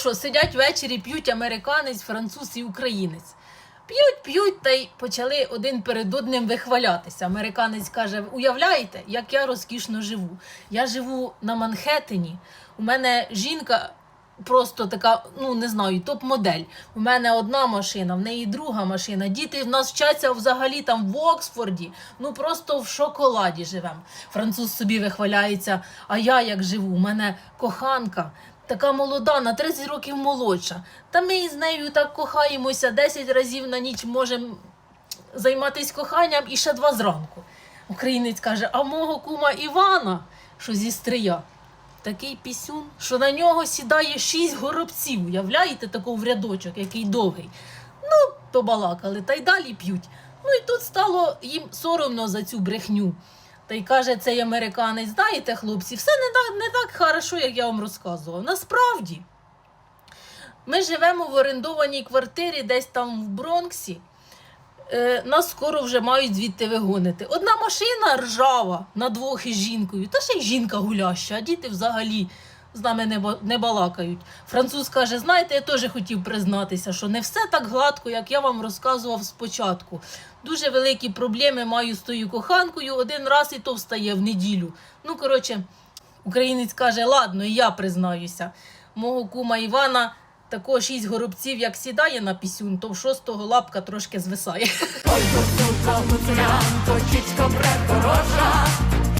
що сидять ввечері, п'ють американець, француз і українець. П'ють, п'ють та й почали один перед одним вихвалятися. Американець каже: Уявляєте, як я розкішно живу. Я живу на Манхеттені. У мене жінка просто така, ну не знаю, топ-модель. У мене одна машина, в неї друга машина. Діти в нас вчаться взагалі там в Оксфорді. Ну просто в шоколаді живемо. Француз собі вихваляється. А я як живу? У мене коханка. Така молода, на 30 років молодша. Та ми з нею так кохаємося 10 разів на ніч можемо займатися коханням і ще два зранку. Українець каже: а мого кума Івана, що зі стрия, такий пісюн, що на нього сідає шість горобців. Уявляєте, такого в рядочок, який довгий. Ну, побалакали, та й далі п'ють. Ну і тут стало їм соромно за цю брехню. Та й каже цей американець: знаєте, хлопці, все не так, не так хорошо, як я вам розказував. Насправді, ми живемо в орендованій квартирі десь там в Бронксі. Е, нас скоро вже мають звідти вигонити. Одна машина ржава на двох із жінкою, та ще й жінка гуляща, а діти взагалі з нами не, ба- не балакають. Француз каже: знаєте, я теж хотів признатися, що не все так гладко, як я вам розказував спочатку. Дуже великі проблеми маю з тою коханкою, один раз і то встає в неділю. Ну, коротше, українець каже: ладно, і я признаюся. Мого кума Івана також шість горобців, як сідає на пісюн, то в шостого лапка трошки звисає. Ой,